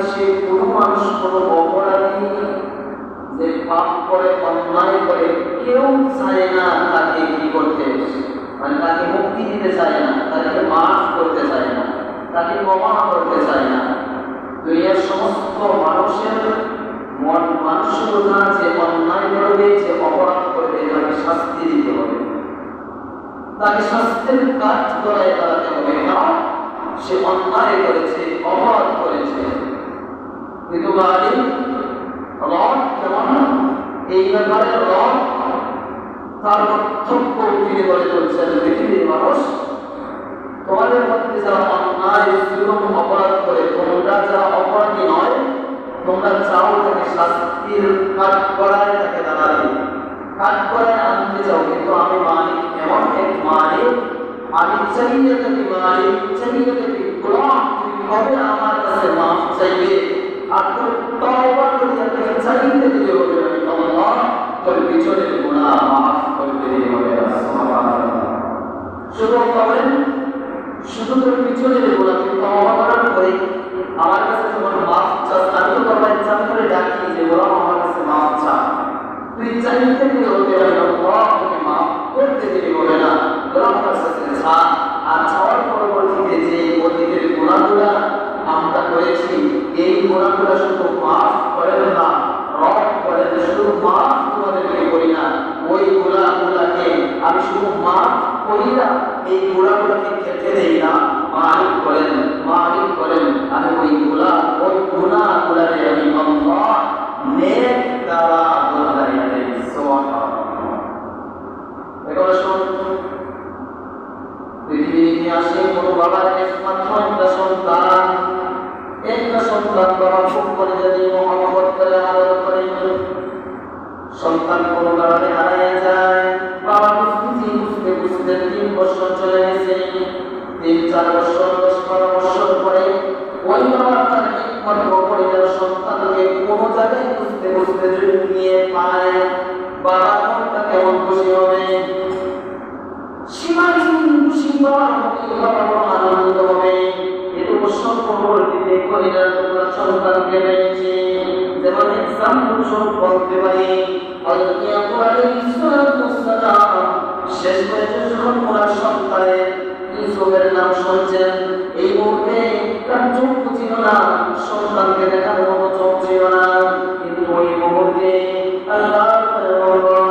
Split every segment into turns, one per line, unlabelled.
পৃথিবীর কোনো মানুষ, কোনো অপরাধী যে পাপ করে, অন্যায় করে, কেউ চায় না তাকে কি করতে মানে তাকে মুক্তি দিতে চায় না, তাকে মাফ করতে চায় না, তাকে ক্ষমা করতে চায় না। দুনিয়ার সমস্ত মানুষের মন মানসিকতা যে অন্যায় করবে, যে অপরাধ করবে, তাকে শাস্তি দিতে হবে। তাকে শাস্তির কাঠ গলায় দাঁড়াতে হবে। কারণ সে অন্যায় করেছে, অপরাধ করেছে। বাড়ি রড কেমন এই ব্যাপারে রড তার বক্তব্য তিনি বলে চলছেন, পৃথিবীর মানুষ। তোমাদের মধ্যে যারা অন্যায়, জুলুম, অপরাধ করে, তোমরা যারা অপরাধী নয়, তোমরা চাও তাকে শাস্তির কাঠ করায় তাকে দাঁড়াবে কাঠ করায় আনতে চাও, কিন্তু আমি মালিক, এমন এক মালিক, আমি চাইলে তাকে মালিক চাইলে তাকে গোলাম তুমি কবে আমার কাছে মাফ চাইবে? তোর তওবা করে তাকে চাইতে দিলে হবে আল্লাহ তোর পিছনের গুনাহ করে দিলে হবে শুধু কবেন শুধু পিছনে না তওবা করার পরে আমার কাছে যখন মাফ চাস আমি তো তোমার ইচ্ছা করে ডাকি যে ওরা আমার কাছে মাফ চা তুই চাইতে দিলে হবে আল্লাহ তোকে মাফ করতে দিলে হবে না ওরা আমার কাছে চা আর চাওয়ার পরবর্তীতে যে অতীতের গুণাগুলা করেছি। এই গুণাগুলা শুধু মাফ করেন না, রব করেন শুধু মাফ তোমাদেরকে করি না, ওই গুণাগুলাকে আমি শুধু মাফ করি না, এই গুণাগুলাকে খেতে দেই না, মালিক করেন মালিক করেন আমি ওই গুলা ওই গুণাগুলারে আমি আল্লাহ নেক দ্বারা বদলাইয়া দেই। সুবহানাল্লাহ। এবার পৃথিবীর ইতিহাসে কোনো বাবার একমাত্র একটা সন্তান। একটা সন্তান খুব করে আদর করে সন্তান কোনো কারণে হারাইয়া যায়। বাবা বুঝতে বুঝতে বুঝতে তিন বছর চলে গেছে। তিন, চার বছর, দশ, বারো ওই বাবা তার সন্তানকে কোনো জায়গায় বুঝতে বুঝতে নিয়ে পায়, বাবা কেমন খুশি হবে? সীমাহীন খুশি আনন্দ হবে। সালাতু ওয়াসসালাম শেষ বয়সে যখন ওনার সন্তানের ইউসুফের নাম শুনছেন। এই মুহূর্তে তার চোখ ছিল না, সন্তানকে দেখার মতো চোখ ছিল না। কিন্তু ওই মুহূর্তে আল্লাহ পয়গম্বর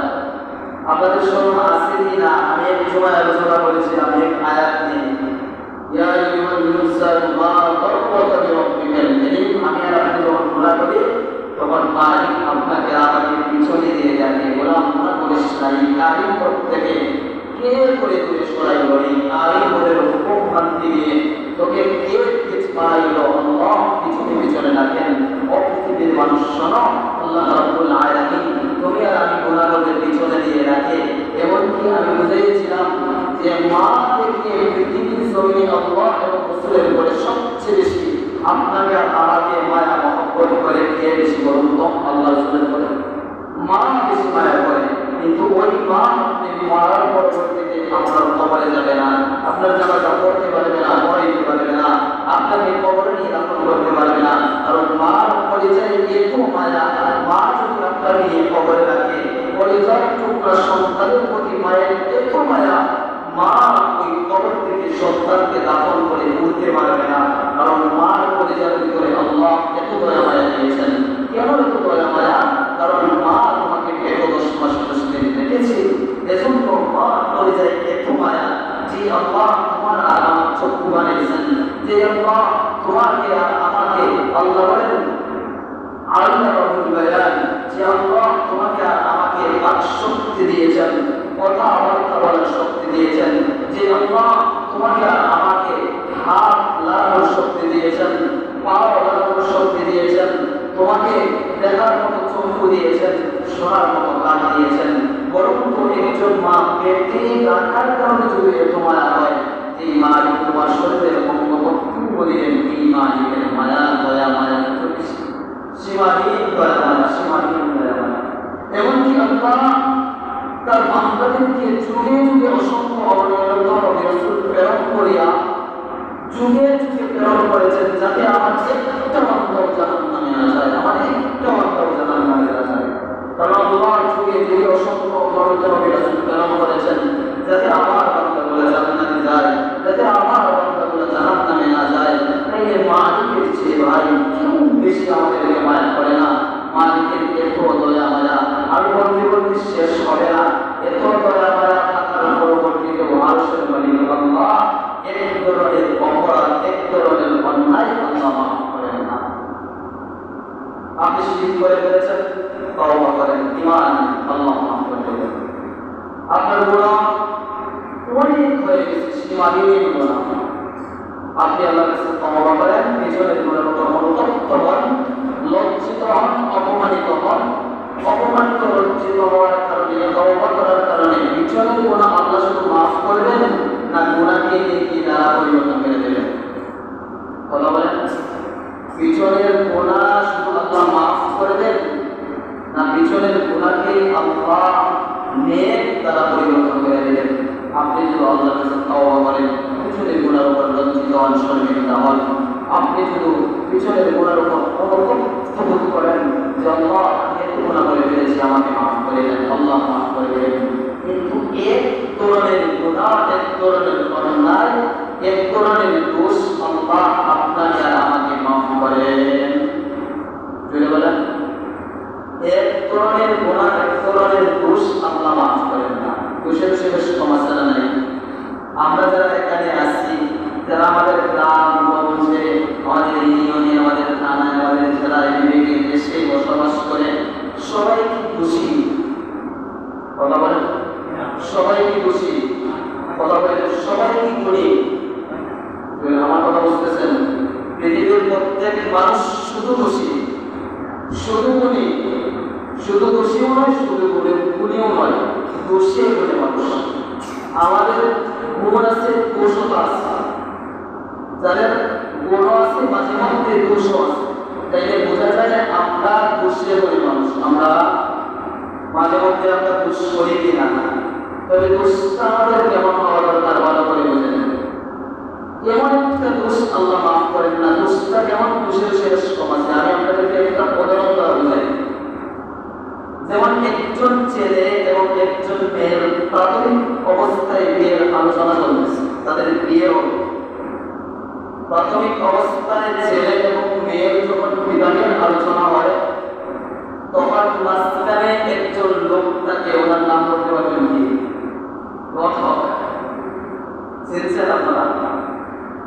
আপনাদের স্মরণ আছে কি না আমি এক সময় আলোচনা করেছিলাম এক আয়াত নিয়ে। আমি মানুষ শোনো, আল্লাহ তুমি আর আমি রাখে এমনকি আমি বুঝেছিলাম যে মা থেকে পৃথিবীর জমিনে আল্লাহ এবং রাসূলের উপরে সবচেয়ে বেশি আপনাকে আমাকে মায়া, মহব্বত করে কে বেশি বলুন আল্লাহ রাসূলের উপরে। মা বেশি মায়া করে। কিন্তু ওই মা আপনি মারার পরবর্তীতে আপনার কবরে যাবে না। আপনার জামাটা পড়তে পারবে না পড়াইতে পারবে না। আপনাকে কবরে নিয়ে দাফন করতে পারবে না। কারণ মার পরিচয় এত মায়া মা যদি আপনাকে নিয়ে কবরে রাখে টুকরা সন্তানের প্রতি মায়ের এত মায়া, মা ওই কবর থেকে সন্তানকে দাফন করে না। কারণ মার আল্লাহ এত দয়া মায়া দিয়েছেন। কেন এত দয়া মায়া? কারণ মা তোমাকে মাস রেখেছে। এজন্য মা এত মায়া যে আল্লাহ তোমার আর আমার চক্ষু বানিয়েছেন। যে আল্লাহ তোমাকে আর আমাকে আল্লাহ বলেন আল্লাহ যে আল্লাহ আমাকে শক্তি দিয়েছেন কথা বার্তা বলার শক্তি দিয়েছেন যে আল্লাহ তোমাকে আমাকে হাত লাগানোর শক্তি দিয়েছেন পাও লাগানোর শক্তি দিয়েছেন তোমাকে দেখার মতো চক্ষু দিয়েছেন শোনার মতো কান দিয়েছেন বরং একজন মা পেটে রাখার কারণে যদি এত মায়া হয়, যে মালিক তোমার শরীরের অঙ্গ প্রত্যঙ্গ বলিলেন এই মালিকের মায়া, দয়া, মায়া সীমাহীন দয়া, সীমাহীন এমনকি আল্লাহ তার বান্দাদেরকে যুগে যুগে অসংখ্য অবনয়ন রসুল প্রেরণ করিয়া যুগে যুগে প্রেরণ করেছেন যাতে আমার একটা বান্দাও জানান নামে না যায়, আমার একটা বান্দাও জানান নামে না যায়। কারণ আল্লাহ যুগে যুগে অসংখ্য অবনয়ন রসুল প্রেরণ করেছেন যাতে আমার বান্দাগুলো জান্নাতে যায়, যাতে আমার বান্দাগুলো জানাত নামে না যায়। তাই এর মালিকের চেয়ে ভাই, কেউ বেশি আমাদেরকে মায়া করে না মালিকের এত দয়া মায়া আমি বলতে বলতে শেষ হবে না এত দয়া মায়া থাকার পরবর্তীতে মানুষের মালিক আল্লাহ এক ধরনের অপরাধ এক ধরনের অন্যায় আল্লাহ মাফ করেন না আপনি শিরিক করে ফেলেছেন তওবা করেন ইমান আল্লাহ আপনার গুনাহ অনেক হয়ে গেছে সীমাহীন গুনাহ আপনি আল্লাহর কাছে তওবা করেন পিছনের গুণের উপর অনুতপ্ত হন লজ্জিত হন, অপমানিত হন। অপমানিত, লজ্জিত হওয়ার কারণে, তওবা করার কারণে পিছনের গুনাহ আল্লাহ শুধু মাফ করবেন না গুনাহকে নেকি দ্বারা পরিবর্তন করে দেবেন। কথা বলেন? পিছনের গুনাহ শুধু আল্লাহ মাফ করবেন না, পিছনের গুনাহকে আল্লাহ নেক দ্বারা পরিবর্তন করে দেবেন আপনি যদি আল্লাহর কাছে করেন, পিছনের গুণার উপর লজ্জিত হন শর্মিত হন। আপনি শুধু পিছনের গুণার উপর অনুতপ্ত বোধ করেন যে আল্লাহ এত গুণা করে ফেলেছি, আমাকে মাফ করে দেন, আল্লাহ মাফ করে দেন। কিন্তু এক ধরনের গুণা এক ধরনের অন্যায়, এক ধরনের দোষ আল্লাহ আপনাকে আমাকে মাফ করেন জুড়ে বলেন এক ধরনের গুণা এক ধরনের দোষ আল্লাহ মাফ করেন না। দোষের সে বেশ সমস্যা নাই। আমরা যারা এখানে আছি, যারা আমাদের গ্রাম গঞ্জে আমাদের ইউনিয়নে আমাদের থানায় আমাদের জেলায় বিবেকে দেশে বসবাস করে সবাই কি খুশি কথা বলেন সবাই কি খুশি কথা বলেন সবাই কি করি আমার কথা বুঝতেছেন পৃথিবীর প্রত্যেক মানুষ শুধু খুশি শুধু গুণী শুধু খুশিও নয় শুধু গুণে গুণীও নয় দোষে গুণে মানুষ আমাদের গুণ আছে দোষও আছে যাদের গুণ আছে মাঝে মধ্যে দোষও আছে তাইলে বোঝা যায় আমরা দোষে করি মানুষ আমরা মাঝে মধ্যে আমরা তবে কেমন হওয়া দরকার, ভালো করে বুঝে নেন। একটা দোষ আল্লাহ মাফ করেন না, দোষটা কেমন শেষ আমি আপনাদেরকে একটা দ্বারা বুঝাই। যেমন একজন ছেলে এবং একজন মেয়ের প্রাথমিক অবস্থায় বিয়ের আলোচনা চলতেছে তাদের প্রাথমিক অবস্থায় ছেলে এবং মেয়ের যখন আলোচনা হয় তখন মাঝখানে একজন লোক তাকে ওনার নাম করতে পারবেন কি? গঠক চিনছেন আপনারা?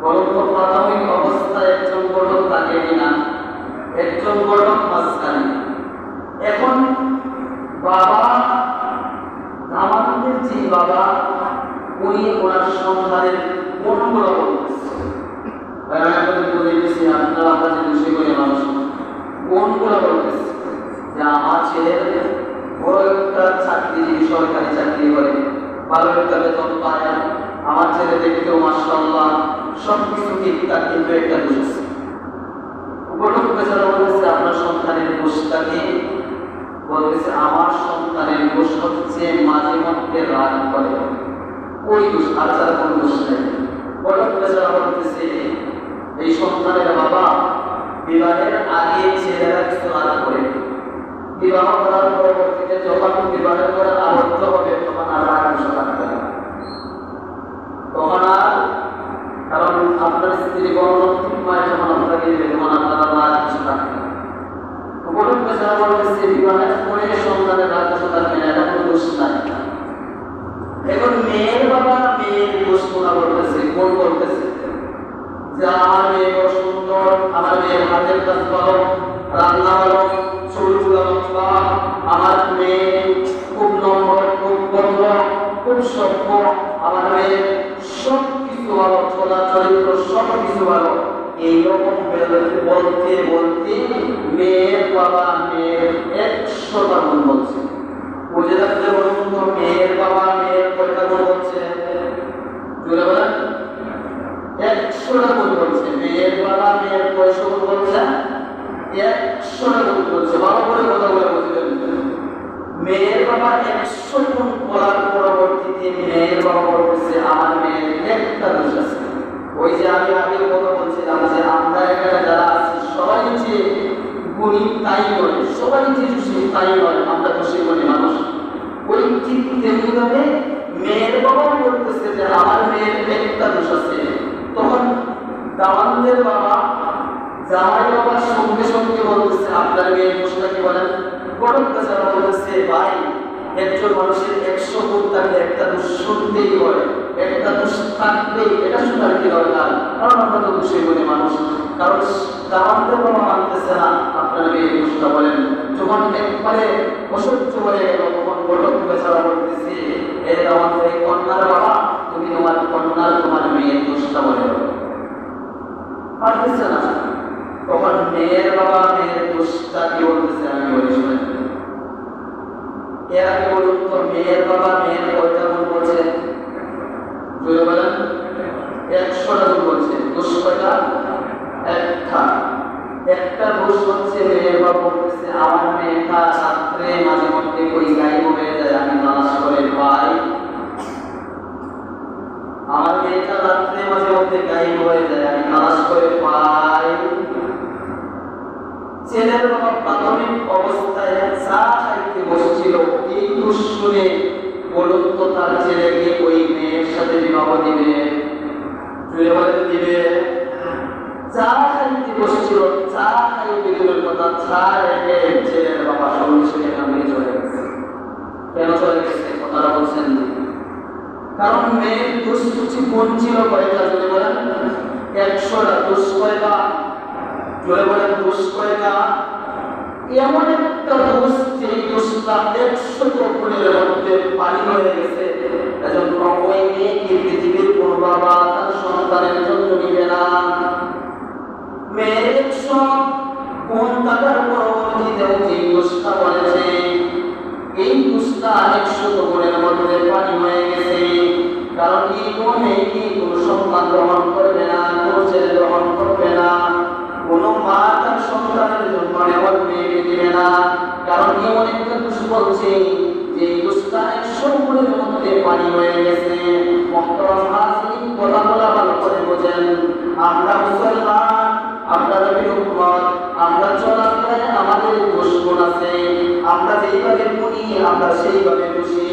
বরং প্রাথমিক অবস্থায় একজন গঠক তাকে কিনা একজন গঠক মাঝখানে। এখন বাবা আমাদের যে বাবা, উনি ওনার সন্তানের বলতেছে আমি আপনাদের বলে দিচ্ছি আপনারা আমরা যে খুশি করি মানুষ। কোনগুলো বলতেছে যে আমার ছেলের বড় একটা চাকরি সরকারি চাকরি করে আমার ছেলে দেখতেও মাসাল্লাহ সব কিছু ঠিকঠাক কিন্তু একটা দোষ। মাঝে মধ্যে রাগ করে। ওই দোষ, আর ছাড়া কোনো বলতেছে, এই সন্তানের বাবা বিবাহের আগে ছেলেরা কিছু রাগ করে। বিবাহ করার পরবর্তীতে যখন বিবাহের করে আবদ্ধ হবে, তখন আর রাগ কিছু থাকবে না। তখন আর কারণ আপনার স্ত্রী গণতান্ত্রিক মায়ের যখন আপনাকে দেবে তখন আপনারা কিছু থাকবে পরে কোনো বলতেছে? যে আমার মেয়ে সুন্দর, আমার কাজ ভালো, রান্না ভালো আমার মেয়ে খুব আমার মেয়ে সব ভালো চরিত্র সব কিছু ভালো এইরকম বলতে বলতে মেয়ের বাবা মেয়ের একশোটা গুণ বলছে বুঝে মেয়ের বাবা মেয়ের কয়টা বলছে একশোটা গুণ বলছে মেয়ের বাবা মেয়ের গুণ বলছে একশোটা বলে মেয়ের বাবা একশো গুণ বলার পরবর্তীতে মেয়ের বাবা বলতেছে, আমার মেয়ের একটা দোষ আছে। ওই যে আমি আগে কথা বলছিলাম যে আমরা এখানে যারা আছি, সবাই যে গুণী তাই নয়, সবাই যে খুশি তাই নয়, আমরা খুশি করি মানুষ। ওই ঠিক তেমনিভাবে মেয়ের বাবা বলতেছে যে, আমার মেয়ের একটা দোষ আছে। তখন দাওয়ানদের বাবা জামাই বাবার সঙ্গে সঙ্গে বলতেছে, আপনার দোষটা বলেন গরম বেচারা বলতেছে, ভাই, একজন মানুষের একশো গুণ থাকলে একটা দোষ শুনতেই একটা দোষ থাকলেই এটা শোনার কি দরকার? কারণ আমরা তো দোষী বলি মানুষ। কারণ দাওয়ানদের বাবা মানতেছে না, আপনার মেয়ের দোষটা বলেন। যখন একবারে অসহ্য গেল, তখন গরম বেচারা বলতেছে? এই দাওয়ানদের এই কন্যার বাবা, তুমি তোমার কন্যার তোমার মেয়ের দোষটা বলে পারতেছে না। তখন মেয়ের বাবা মেয়ের দোষটা কি বলতেছে, আমি বলি শুনে এর বলুন তো, মেয়ের বাবা মেয়ের কয়টা গুণ বলছে? একশোটা গুণ বলছে। দোষ কয়টা? একটা। একটা দোষ হচ্ছে মেয়ের বাবা বলতেছে, আমার মেয়েটা রাত্রে মাঝে মধ্যে ওই গাইব হয়ে যায়, আমি তালাশ করে পাই। আমার মেয়েটা রাত্রে মাঝে মধ্যে গাইব হয়ে যায়, আমি তালাশ করে পাই। ছেলের প্রাথমিক অবস্থায় চা খাইতে বসছিল, এই দোষ শুনে বলুন তো তার ছেলেকে ওই মেয়ের সাথে বিবাহ দিবে দিবে? চা খাইতে বসছিল চা খাইতে দূরের কথা চা রেখে ছেলের বাবা সঙ্গে সঙ্গে নামিয়ে চলে গেছে। কেন চলে গেছে? কথাটা বলছেন কারণ মেয়ের দুষ্কৃতি কোন ছিল কয়টা জুড়ে বলেন? একশোটা দোষ কয়টা জোরে বলেন দোষ কয়টা এমন একটা দোষ যে দোষটা একশো গুণের মধ্যে পানি হয়ে গেছে এজন্য ওই মেয়েকে পৃথিবীর কোন বাবা তার সন্তানের জন্য নিবে না মেয়ের একশো কোন টাকার পরবর্তীতেও যে দোষটা বলেছে এই দোষটা একশো গুণের মধ্যে পানি হয়ে গেছে কারণ এই কোন মেয়েকে কোনো সম্মান গ্রহণ করবে না, কোনো ছেলে গ্রহণ করবে না। কোনো মা তার সন্তানের জন্য এমন মেয়েকে দিবে না। কারণ এমন একটা দোষ বলছে যে দোষটা একশো মধ্যে পানি হয়ে গেছে। কথা বলা ভালো করে বোঝে বলেন আমরা মুসলমান, আমরা নবীর আমরা চলাফেরায় আমাদের দুশ্মন আছে। আমরা যেইভাবে বলি আমরা সেইভাবে খুশি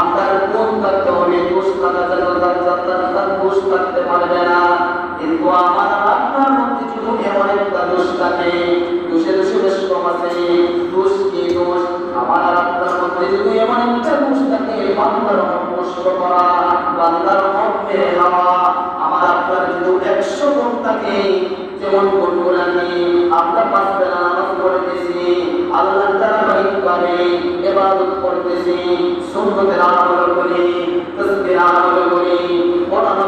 আমরা কোন থাকতে হবে দোষ থাকা যাত্রা তার দোষ থাকতে পারবে না। কিন্তু আমার আপনার মধ্যে যদি এমন একটা দোষ থাকে দোষে দোষে বেশ কম আছে দোষ কি দোষ আমার আপনার মধ্যে যদি এমন একটা দোষ থাকে, বান্দার হক নষ্ট করা, বান্দার হক মেরে খাওয়া আমার আপনার যদি একশো গুণ থাকে, যেমন গুণগুলো আমি আমরা পাঁচ বেলা নামাজ পড়তেছি, আল্লাহ তারা ভাবে এবাদত করতেছি, সুন্নতের আমল করি তসবির আমল করি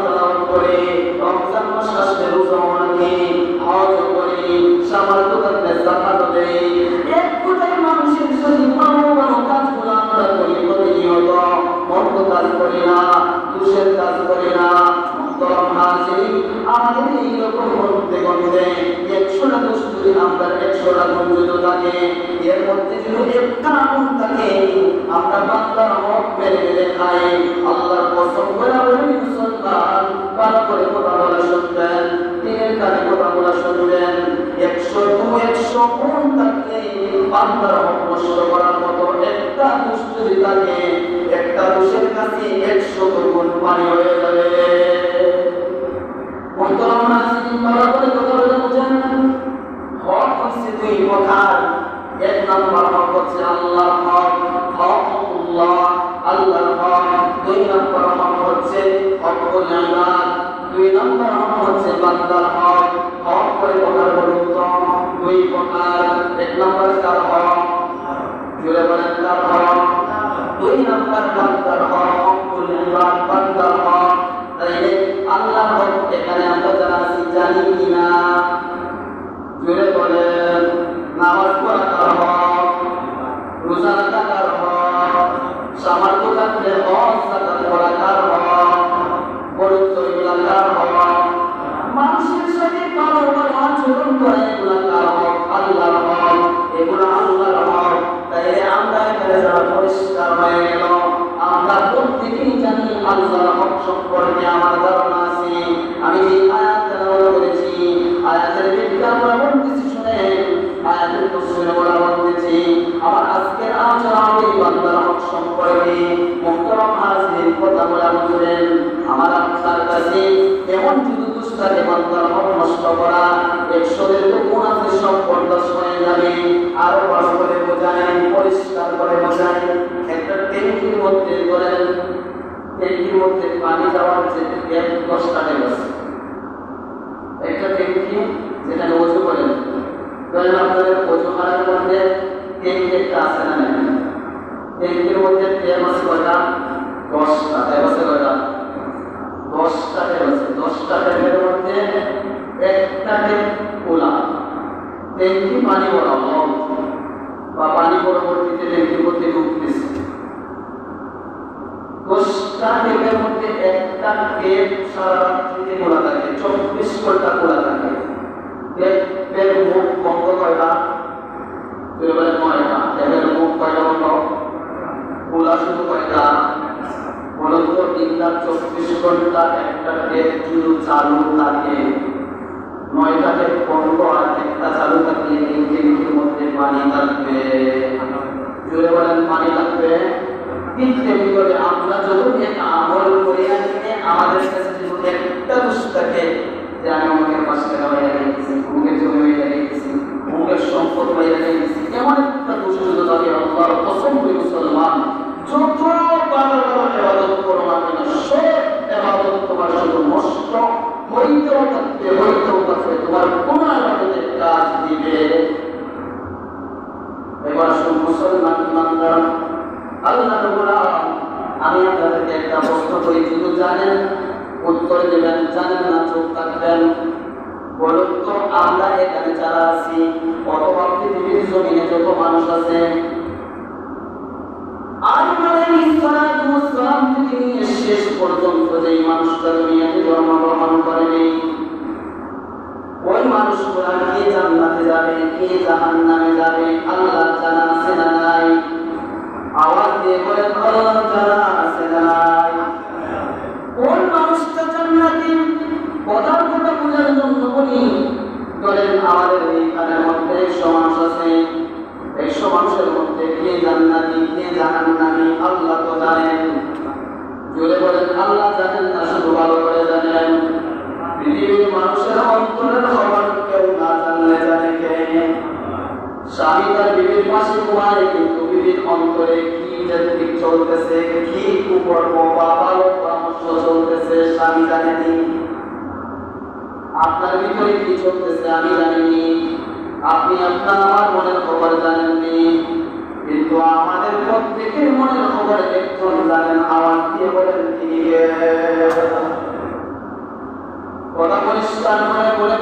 তেলাওয়াত করি রমজান মাস কাজগুলো আমরা করি প্রতিনিয়ত মন্দ কাজ করি না দুষের কাজ করি না আমাদের এইরকম করতে করতে একশোটা দোষ যদি আমরা একশোটা গুণ থাকে এর মধ্যে যদি একটা থাকে আমরা বাংলার হক মেরে মেরে খাই। আল্লাহর কসম করে আমরা মুসলমান। পাপ করে কথা বলা শুনবেন, দিনের কথা বলা শুনবেন, একশো একশো গুণ বাংলার হক করার মতো একটা দোষ যদি একটা দোষের কাছে একশো পানি হয়ে যাবে। মোহতরম নাসিরিন ভালো করে হক দুই প্রকার। এক নম্বর হক হচ্ছে আল্লাহর হক হকুল্লাহ আল্লাহর হক। দুই নম্বর হক ইবাদ দুই নম্বর হক হচ্ছে বান্দার হক হক দুই প্রকার এক নম্বর কার হক জুড়ে বলেন দুই নম্বর বান্দার হক হকুল ইবাদ বান্দার হক তাইলে আল্লাহর হক এখানে আমরা জানি থাকলে হক জানি সম্পর্কে আমার ধারণা আছে। আমি যে আয়াত তেলাওয়াত করেছি, আয়াতের ব্যাখ্যা আমরা বলতেছি শুনে আয়াতের তফসিরে বলা বলতেছি আমার আজকের আলোচনা হবে বান্দার হক সম্পর্কে মুহতারাম হাজির কথা বলা বুঝলেন আমার আপনার কাছে এমন যদি দুষ্টাকে বান্দার হক নষ্ট করা একশো দেড় গুণ আছে সব বরদাস হয়ে যাবে। আরও ভালো করে বোঝায়, পরিষ্কার করে বোঝায়। একটা ট্যাঙ্কির মধ্যে ধরেন ট্যাঙ্কির মধ্যে পানি যাওয়ার যে গ্যাপ দশটা আছে। একটা ট্যাঙ্কি যেখানে করার মধ্যে ট্যাঙ্কি একটা আছে না ট্যাঙ্কির মধ্যে ট্যাপ আছে কয়টা? দশটা ট্যাপ আছে কয়টা? আছে। মধ্যে একটা ট্যাপ খোলা। ট্যাঙ্কি পানি ভরা বা পানি পরবর্তীতে ট্যাঙ্কির মধ্যে ঢুকতেছে দশটা টেপের মধ্যে একটা সারা রাত্রিতে খোলা থাকে, চব্বিশ ঘণ্টা খোলা থাকে। টেপের মুখ বন্ধ কয়টা? এবারে নয়টা টেপের মুখ কয়টা বন্ধ? খোলা শুধু কয়টা? বলুন তো রাত চব্বিশ ঘণ্টা একটা টেপ শুধু চালু থাকে। নয়টা টেপ বন্ধ আর একটা চালু থাকলে টেপের মধ্যে পানি থাকবে। জোরে বলেন, পানি থাকবে? ঠিক তেমনি করে আমরা যখন একটা আমল করে আসলে আমাদের কাছে যদি একটা দোষ থাকে, যে আমি অমুকের পাঁচ টাকা বাইরে রেখেছি অমুকের জমি বাইরে রেখেছি অমুকের সম্পদ বাইরে রেখেছি এমন একটা দোষ যদি থাকে আল্লাহর কসম করে মুসলমান যত ভালো এবাদত করো না কেন, সব এবাদত তোমার শুধু নষ্ট, হইতেও থাকবে হইতেও থাকবে তোমার জানেন উত্তর দেবেন জানেন না, চোখ থাকবেন বলুন তো, আমরা এখানে যারা আছি পৃথিবীর জমিনে যত মানুষ আছে শেষ পর্যন্ত যেই মানুষটা করেনি, ওই মানুষগুলা কে জান্নাতে যাবে, কে জাহান্নামে যাবে আল্লাহ জানা আছে নাই? আওয়াজ দিয়ে বলেন আল্লাহ বলে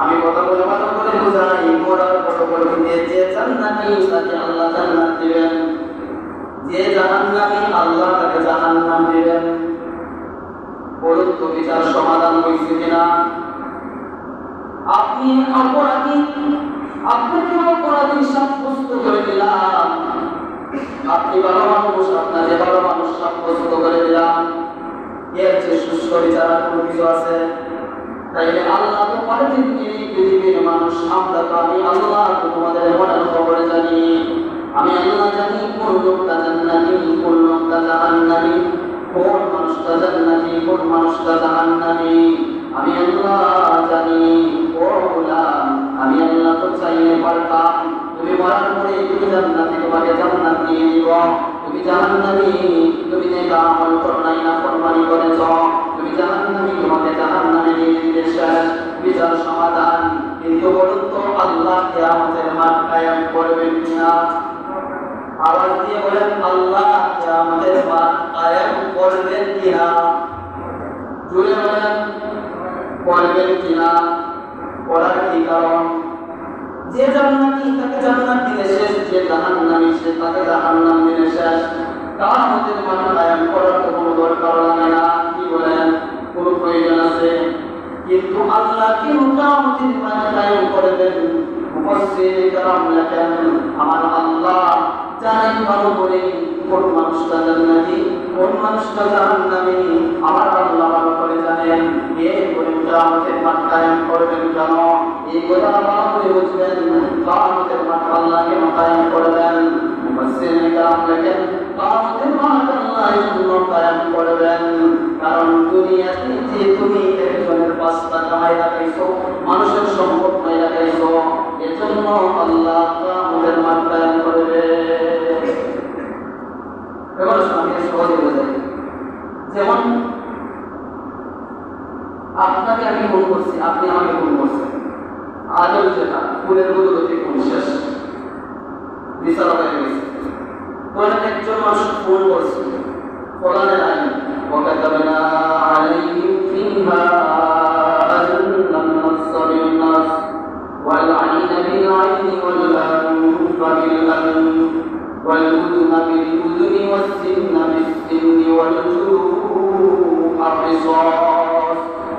আমি কথা বলে ভালো করে বুঝাই মোরার পরবর্তীতে যে জান্নাতি তাকে আল্লাহ জান্নাত দিবেন। যে জাহান্নামী আল্লাহ তাকে জাহান্নাম দিবেন। বলুন তো বিচার সমাধান হয়েছে কিনা? আপনি অপরাধী, আপনাকে অপরাধী সাব্যস্ত করে দিলাম। আপনি ভালো মানুষ, আপনাকে ভালো মানুষ সাব্যস্ত করে দিলাম। এর যে সুস্থ বিচার কোনো কিছু আছে? তাইলে আল্লাহ তো পাঠিয়ে এই পৃথিবীর মানুষ। আমরা তো আমি আল্লাহ তোমাদের মনের খবরে জানি। আমি আল্লাহ জানি, কোন লোকটা জান্নাতি, কোন লোকটা জাহান্নামি, কোন মানুষটা জান্নাতি, কোন মানুষটা জাহান্নামি। আমি আল্লাহ জানি। ও গোলাম, আমি আল্লাহ তো চাইলে পারতাম তুমি মরার পরে তুমি জান্নাতি তোমাকে জান্নাত দিয়ে দিব। তুমি জাহান্নামি, তুমি নেকা আমল করো নাই না ফরমানি করেছ। তুমি জাহান্নামি, তোমাকে জাহান্নামে নিয়ে দিতে শেষ। বিচার সমাধান, কিন্তু বলুন তো, আল্লাহ কিয়ামতের মাঠ কায়েম করবেন কিনা? আওয়াজ দিয়ে বলেন, আল্লাহ কিয়ামতের মাঠ কায়েম করবেন কিনা? জুড়ে বলেন, করবেন কিনা? করার কি কারণ যে জান্নাতি তাকে জান্নাত দিলে শেষ যে জাহান্নামী সে তাকে জাহান্নাম দিলে শেষ কামতের মাঠ কায়েম করার তো কোনো দরকার লাগে না কি বলেন কোনো প্রয়োজন আছে কিন্তু আল্লাহ কেন কামতের মাঠ কায়েম করবেন মুফাসসির کرام লেখেন আমার আল্লাহ জানেন ভালো করে কোন মানুষটা জান্নাতি কোন মানুষটা জানান আমার আল্লাহ ভালো করে জানেন এই গরিবটা আমাদের মাত্রায়ন করবেন কেন? এই কথা ভালো করে বুঝবেন তা আমাদের মাত্র আল্লাহকে মোতায়ন করবেন মুসলিম কালাম লেখেন আমাদের মাত্র করবেন। কারণ দুনিয়াতে যে তুমি একজনের পাঁচটা কামাই লাগাইছো, মানুষের সম্পদ নাই লাগাইছো, এজন্য আল্লাহ আমাদের মাত্রায়ন করবে। করবে এবার আসুন আমি সহজে বোঝাই যেমন আপনাকে আমি ফোন করছি আপনি আমাকে ফোন করছেন আজও যেটা ফুলের বদলতে কোন শেষ বিচার হয়ে গেছে ধরেন একজন মানুষ ফোন করছে কোরআনের আইন وكتبنا عليهم فيها أن النص بالنص والعين بالعين والأنف بالأنف والأذن بالأذن والسن بالسن والجروح الرصاص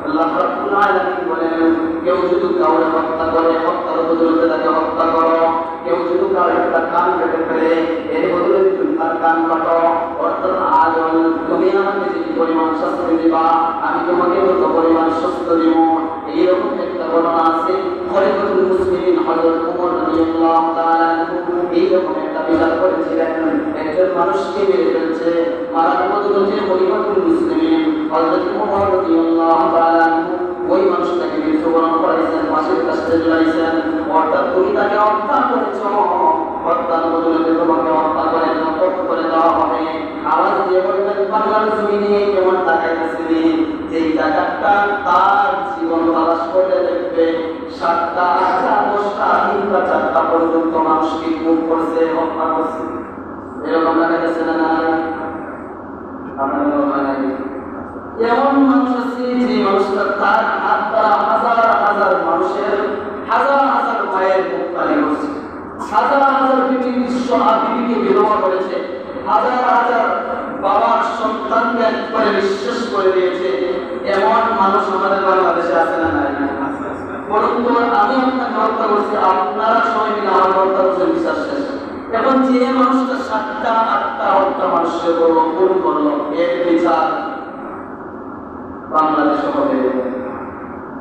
আল্লাহ রাব্বুল আলামিন বলেন কেউ যদি কাউরে হত্যা করে হত্যার বদলে তাকে হত্যা করো কেউ যদি কারো একটা কান কেটে ফেলে এর বদলে তুমি তার কান কাটো অর্থাৎ আজ তুমি আমাকে যে পরিমাণ শাস্তি দিবা আমি তোমাকে তত পরিমাণ শাস্তি দিব এইরকম একটা ঘটনা আছে খলিফাতুল মুসলিমিন হযরত ওমর রাদিয়াল্লাহু তাআলা আনহু এইরকম একটা বিচার করেছিলেন। একজন মানুষকে মেরে ফেলছে মারার বদলে খলিফাতুল মুসলিমিন হযরত ওমর রাদিয়াল্লাহু তাআলা ওই মানুষটাকে মৃত্যুবরণ করাইছেন মাসের কাছে জড়াইছেন অর্থাৎ তুমি তাকে হত্যা করেছ হত্যার বদলে তোমাকে হত্যা করে কত করে দেওয়া হবে। আওয়াজ দিয়ে বলবেন বাংলার জমিনে কেমন তাকাইতেছিলি? যেই টাকাটা তার জীবন তালাশ করে দেখবে মানুষের হাজার হাজার মায়ের কালি করছে হাজার হাজার বিবি বিশ্ব বিবিকে বিধবা করেছে। হাজার হাজার বাবার সন্তানকে একবারে বিশ্বাস করে দিয়েছে এমন মানুষ আমাদের বাংলাদেশে আছে না নাই পরন্তু আমি হত্যা করছি আপনারা মিলে আমার হত্যা করছে বিশ্বাস শেষ এখন যে মানুষটা সাতটা, আটটা হত্যা মানুষকে করল খুন করল, এর বিচার বাংলাদেশ হবে।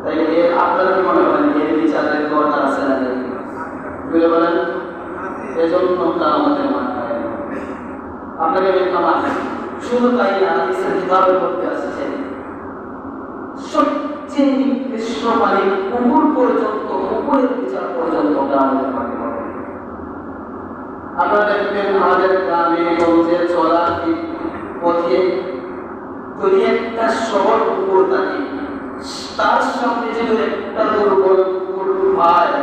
তাই এর আপনারা কি মনে করেন, এর বিচারের দরকার আছে না বুঝতে বলেন? এজন্য তা আমাদের মাথায় আপনাকে আছে শুধু তাই না ইসলাম কিতাবে করতে আসছে সবচেয়ে নিকৃষ্ট কুকুর পর্যন্ত কুকুরের বিচার পর্যন্ত আপনারা দেখবেন আমাদের গ্রামে গঞ্জে চলা পথে যদি একটা সবল কুকুর থাকে, তার সামনে যদি একটা দুর্বল কুকুর পায়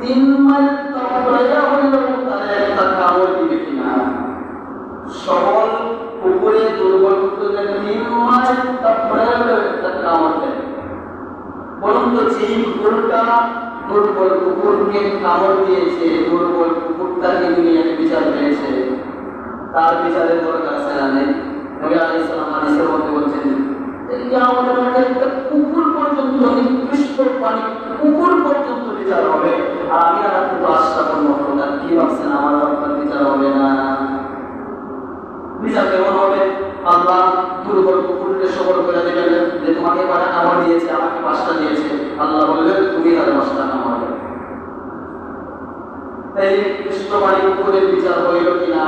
তিন মাইল তপরাইয়া হইলেও তারা একটা কামড় দিবে কিনা? সবল কুকুরে দুর্বল কুকুরে তিন মাইল হইলেও একটা কামড় দেবে। বলুন তো যেই কুকুরটা দুর্বল কুকুরকে কামড় দিয়েছে দুর্বল কুকুরটাকে দুনিয়াতে বিচার পেয়েছে তার বিচারের দরকার বলছেন আমাদের কুকুর পর্যন্ত কুকুর পর্যন্ত বিচার হবে। কি ভাবছেন? আমার বিচার হবে না। বিচার কেমন হবে? আল্লাহ দুর্বল কুকুরকে সবল করে দেবেন যে তোমাকে কটা কামড় দিয়েছে, আমাকে পাঁচটা দিয়েছে। আল্লাহ বলবেন, তুমি তার পাঁচটা কামড় দেবে তাই কৃষ্ণ কুকুরের বিচার হইল কিনা?